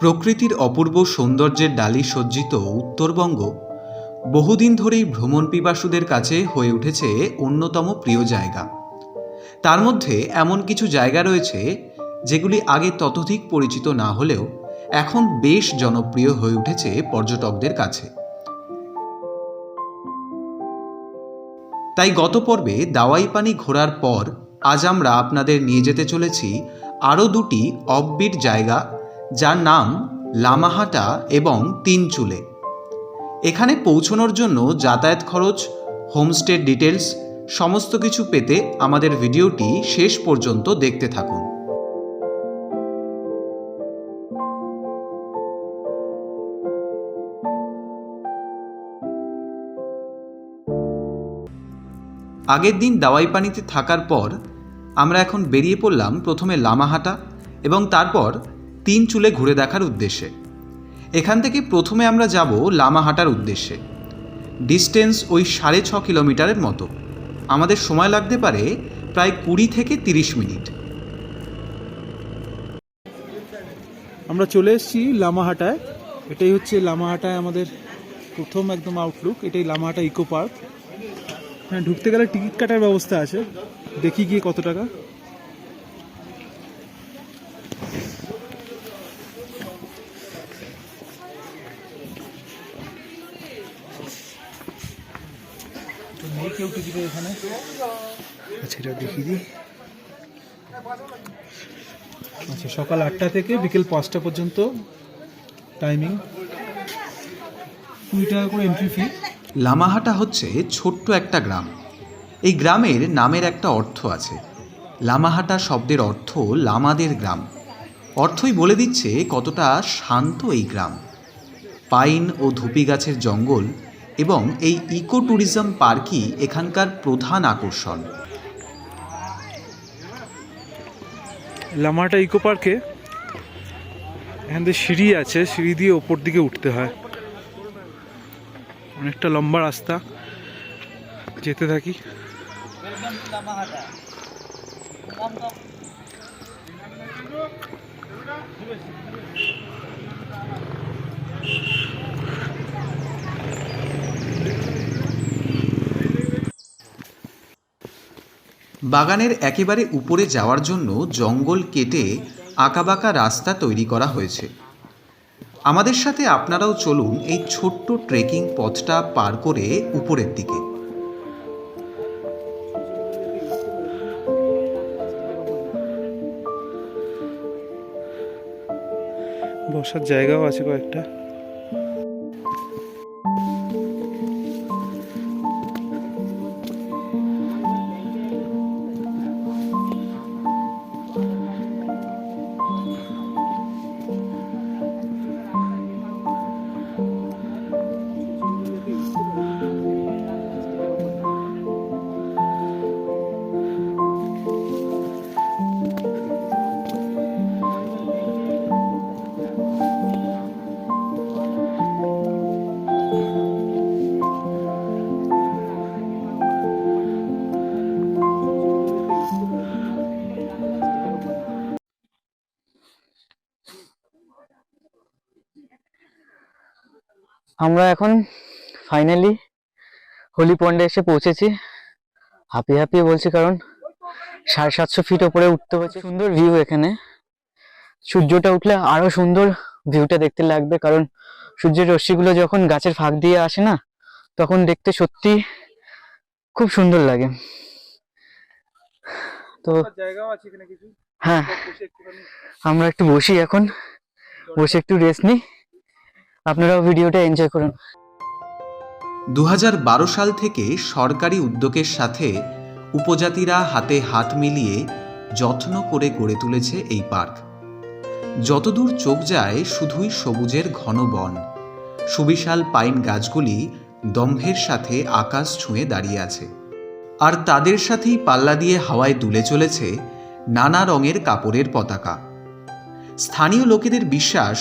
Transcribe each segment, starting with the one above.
প্রকৃতির অপূর্ব সৌন্দর্যের ডালি সজ্জিত উত্তরবঙ্গ বহুদিন ধরেই ভ্রমণ পিপাসুদের কাছে হয়ে উঠেছে অন্যতম প্রিয় জায়গা। তার মধ্যে এমন কিছু জায়গা রয়েছে যেগুলি আগে ততোধিক পরিচিত না হলেও এখন বেশ জনপ্রিয় হয়ে উঠেছে পর্যটকদের কাছে। তাই গত পর্বে দাওয়াই পানি ঘোরার পর আজ আমরা আপনাদের নিয়ে যেতে চলেছি আরও দুটি অফবিট জায়গা, যার নাম লামাহাটা এবং তিনচুলে। এখানে পৌঁছনোর জন্য যাতায়াত খরচ, হোমস্টের ডিটেলস সমস্ত কিছু পেতে আমাদের ভিডিওটি শেষ পর্যন্ত দেখতে থাকুন। আগের দিন দাওয়াই পানিতে থাকার পর আমরা এখন বেরিয়ে পড়লাম প্রথমে লামাহাটা এবং তারপর তিন চুলে ঘুরে দেখার উদ্দেশ্যে। এখান থেকে প্রথমে আমরা যাব লামাহাটার উদ্দেশ্যে। ডিস্টেন্স ওই সাড়ে ছ কিলোমিটারের মতো। আমাদের সময় লাগতে পারে প্রায় কুড়ি থেকে তিরিশ মিনিট। আমরা চলে এসেছি লামাহাটায়। এটাই হচ্ছে লামাহাটায় আমাদের প্রথম একদম আউটলুক এটাই লামাহাটা ইকো পার্ক হ্যাঁ ঢুকতে গেলে টিকিট কাটার ব্যবস্থা আছে। দেখি গিয়ে কত টাকা। আচ্ছা এটা দিই। আচ্ছা সকাল আটটা থেকে বিকেল পাঁচটা পর্যন্ত টাইমিং কুড়ি টাকা করে এন্ট্রি ফি লামাহাটা হচ্ছে ছোট্ট একটা গ্রাম। এই গ্রামের নামের একটা অর্থ আছে। লামাহাটা শব্দের অর্থ লামাদের গ্রাম। অর্থই বলে দিচ্ছে কতটা শান্ত এই গ্রাম। পাইন ও ধুপি গাছের জঙ্গল এবং এই ইকো ট্যুরিজম পার্কই এখানকার প্রধান আকর্ষণ। লামাটা ইকো পার্কে এখান থেকে সিঁড়ি আছে, সিঁড়ি দিয়ে ওপর দিকে উঠতে হয়। অনেকটা লম্বা রাস্তা। যেতে থাকি। বাগানের একেবারে উপরে যাওয়ার জন্য জঙ্গল কেটে আঁকাবাঁকা রাস্তা তৈরি করা হয়েছে। আমাদের সাথে আপনারাও চলুন এই ছোট্ট ট্রেকিং পথটা পার করে উপরের দিকে। বসার জায়গাও আছে কয়েকটা। আমরা এখন ফাইনালি হোলি পন্ডে এসে পৌঁছেছি। হাঁপিয়ে হাঁপিয়ে বলছি কারণ সাড়ে সাতশো ফিট ওপরে উঠতে হয়েছে। সুন্দর ভিউ এখানে। সূর্যটা উঠলে আরও সুন্দর ভিউটা দেখতে লাগবে কারণ সূর্যের রশ্মিগুলো যখন গাছের ফাঁক দিয়ে আসে না তখন দেখতে সত্যি খুব সুন্দর লাগে। তো হ্যাঁ। আমরা একটু বসি এখন। বসে একটু রেস্ট নিই। আপনারাও ভিডিওটা এনজয় করুন। দু হাজার বারো সাল থেকে সরকারি উদ্যোগের সাথে উপজাতিরা হাতে হাত মিলিয়ে যত্ন করে গড়ে তুলেছে এই পার্ক। যতদূর চোখ যায়, শুধুই সবুজের ঘন বন। সুবিশাল পাইন গাছগুলি দম্ভের সাথে আকাশ ছুঁয়ে দাঁড়িয়ে আছে। আর তাদের সাথেই পাল্লা দিয়ে হাওয়ায় দুলে চলেছে নানা রঙের কাপড়ের পতাকা। স্থানীয় লোকেদের বিশ্বাস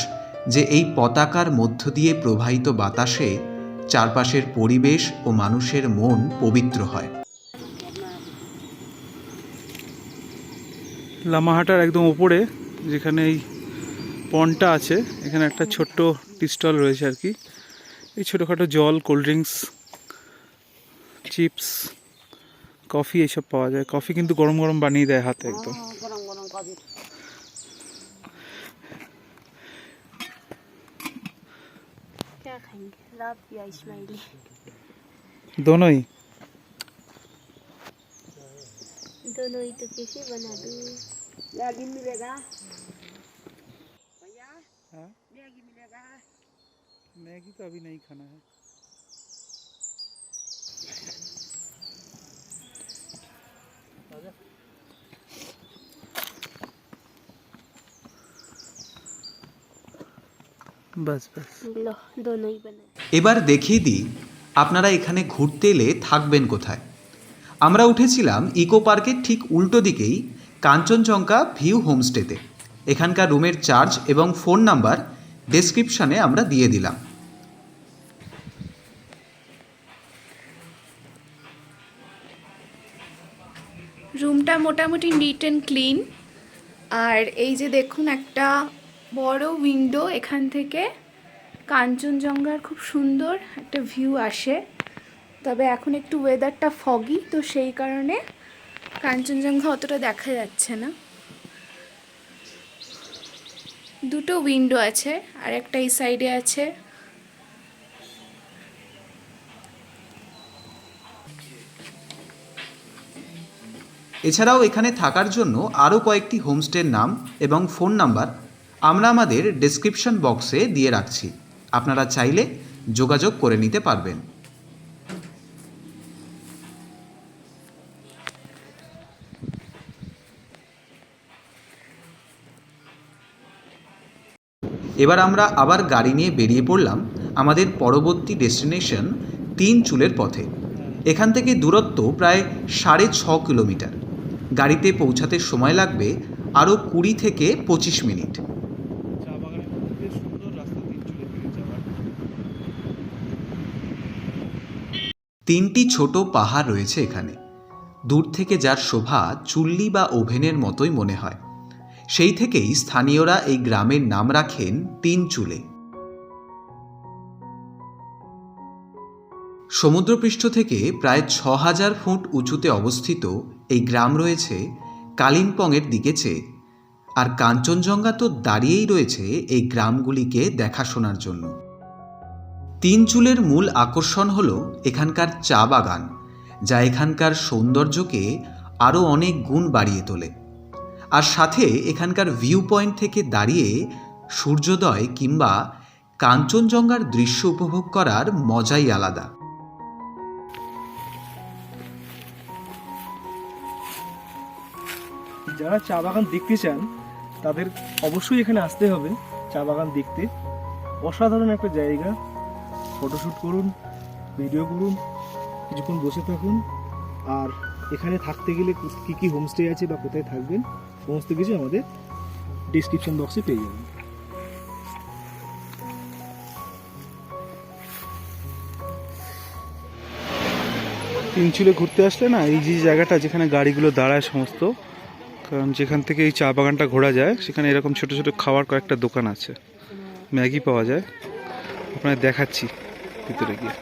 যে এই পতাকার মধ্য দিয়ে প্রবাহিত বাতাসে চারপাশের পরিবেশ ও মানুষের মন পবিত্র হয়। লামাহাটার একদম ওপরে যেখানে এই পনটা আছে এখানে একটা ছোট্ট টি স্টল রয়েছে আর কি। এই ছোটোখাটো জল কোল্ড ড্রিঙ্কস চিপস কফি এইসব পাওয়া যায়। কফি কিন্তু গরম গরম বানিয়ে দেয় হাতে একদম। क्या खाएँगे? राब या इस्माइली दोनों ही? दोनों ही तो कैसे बना दू? मैगी मिलेगा। भैया हाँ? मैगी मिलेगा। मैगी तो अभी नहीं खाना है। बस बस लो दोनों ही बना এবার দেখিয়ে দিই আপনারা এখানে ঘুরতে এলে থাকবেন কোথায় আমরা উঠেছিলাম ইকো পার্কের ঠিক উল্টো দিকেই কাঞ্চনজঙ্ঘা ভিউ হোমস্টেতে এখানকার রুমের চার্জ এবং ফোন নাম্বার ডেসক্রিপশানে আমরা দিয়ে দিলাম রুমটা মোটামুটি নিট অ্যান্ড ক্লিন আর এই যে দেখুন একটা বড় উইন্ডো এখান থেকে কাঞ্চনজঙ্ঘার খুব সুন্দর একটা ভিউ আসে। তবে এখন একটু ওয়েদারটা ফগি তো সেই কারণে কাঞ্চনজঙ্ঘা অতটা দেখা যাচ্ছে না। দুটো উইন্ডো আছে, আর একটা এই সাইডে আছে। এছাড়াও এখানে থাকার জন্য আরও কয়েকটি হোমস্টের নাম এবং ফোন নাম্বার আমরা আমাদের ডেসক্রিপশন বক্সে দিয়ে রাখছি। আপনারা চাইলে যোগাযোগ করে নিতে পারবেন। এবার আমরা আবার গাড়ি নিয়ে বেরিয়ে পড়লাম আমাদের পরবর্তী ডেস্টিনেশন তিন চুলের পথে। এখান থেকে দূরত্ব প্রায় সাড়ে ছ কিলোমিটার। গাড়িতে পৌঁছাতে সময় লাগবে আরও কুড়ি থেকে পঁচিশ মিনিট চা বাগানের মধ্যে বেশ সুন্দর রাস্তা তিন চুলে ফিরে যাওয়ার তিনটি ছোট পাহাড় রয়েছে এখানে। দূর থেকে যার শোভা চুল্লি বা ওভেনের মতোই মনে হয়। সেই থেকেই স্থানীয়রা এই গ্রামের নাম রাখেন তিন চুলে সমুদ্রপৃষ্ঠ থেকে প্রায় ছ হাজার ফুট উঁচুতে অবস্থিত এই গ্রাম রয়েছে কালিম্পংয়ের দিকে চেয়ে। আর কাঞ্চনজঙ্ঘা তো দাঁড়িয়েই রয়েছে এই গ্রামগুলিকে দেখাশোনার জন্য। তিন চুলের মূল আকর্ষণ হল এখানকার চা বাগান, যা এখানকার সৌন্দর্যকে আরও অনেক গুণ বাড়িয়ে তোলে। আর সাথে এখানকার ভিউ পয়েন্ট থেকে দাঁড়িয়ে সূর্যোদয় কিংবা কাঞ্চনজঙ্ঘার দৃশ্য উপভোগ করার মজাই আলাদা। যারা চা বাগান দেখতে চান, তাদের অবশ্যই এখানে আসতে হবে। চা বাগান দেখতে অসাধারণ একটা জায়গা। ফটোশ্যুট করুন ভিডিও করুন, কিছুক্ষণ বসে থাকুন, আর এখানে থাকতে গেলে কী কী হোমস্টে আছে বা কোথায় থাকবেন, সমস্ত কিছু আমাদের ডিসক্রিপশন বক্সে পেয়ে যাবেন। তিন চুলে ঘুরতে আসলে না, এই যে জায়গাটা যেখানে গাড়িগুলো দাঁড়ায় সমস্ত, কারণ যেখান থেকে এই চা বাগানটা ঘোরা যায়, সেখানে এরকম ছোট ছোট খাওয়ার কয়েকটা দোকান আছে। ম্যাগি পাওয়া যায়। আপনার দেখাচ্ছি। ভিতরে গিয়ে।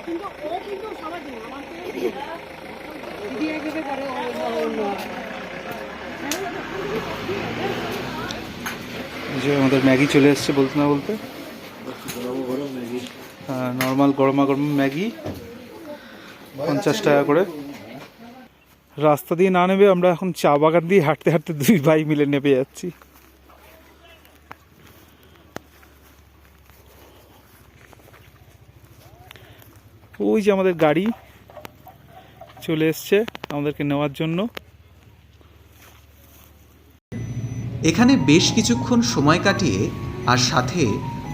যে আমাদের ম্যাগি চলে এসছে বলতে না বলতে? হ্যাঁ নর্মাল গরমা গরম ম্যাগি, পঞ্চাশ টাকা করে। রাস্তা দিয়ে না নেবে, আমরা এখন চা বাগান দিয়ে হাঁটতে হাঁটতে দুই ভাই মিলে নেমে যাচ্ছি। ওই যে আমাদের গাড়ি চলে এসছে আমাদেরকে নেওয়ার জন্য। এখানে বেশ কিছুক্ষণ সময় কাটিয়ে আর সাথে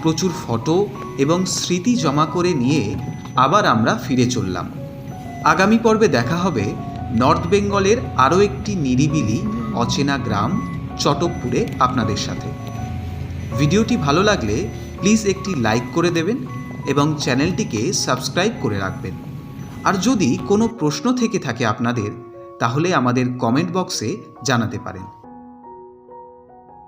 প্রচুর ফটো এবং স্মৃতি জমা করে নিয়ে আবার আমরা ফিরে চললাম। আগামী পর্বে দেখা হবে নর্থ বেঙ্গলের আরও একটি নিরিবিলি, অচেনা গ্রাম চটকপুরে আপনাদের সাথে। ভিডিওটি ভালো লাগলে প্লিজ একটি লাইক করে দেবেন এবং চ্যানেলটিকে সাবস্ক্রাইব করে রাখবেন। আর যদি কোনো প্রশ্ন থেকে থাকে আপনাদের, তাহলে আমাদের কমেন্ট বক্সে জানাতে পারেন।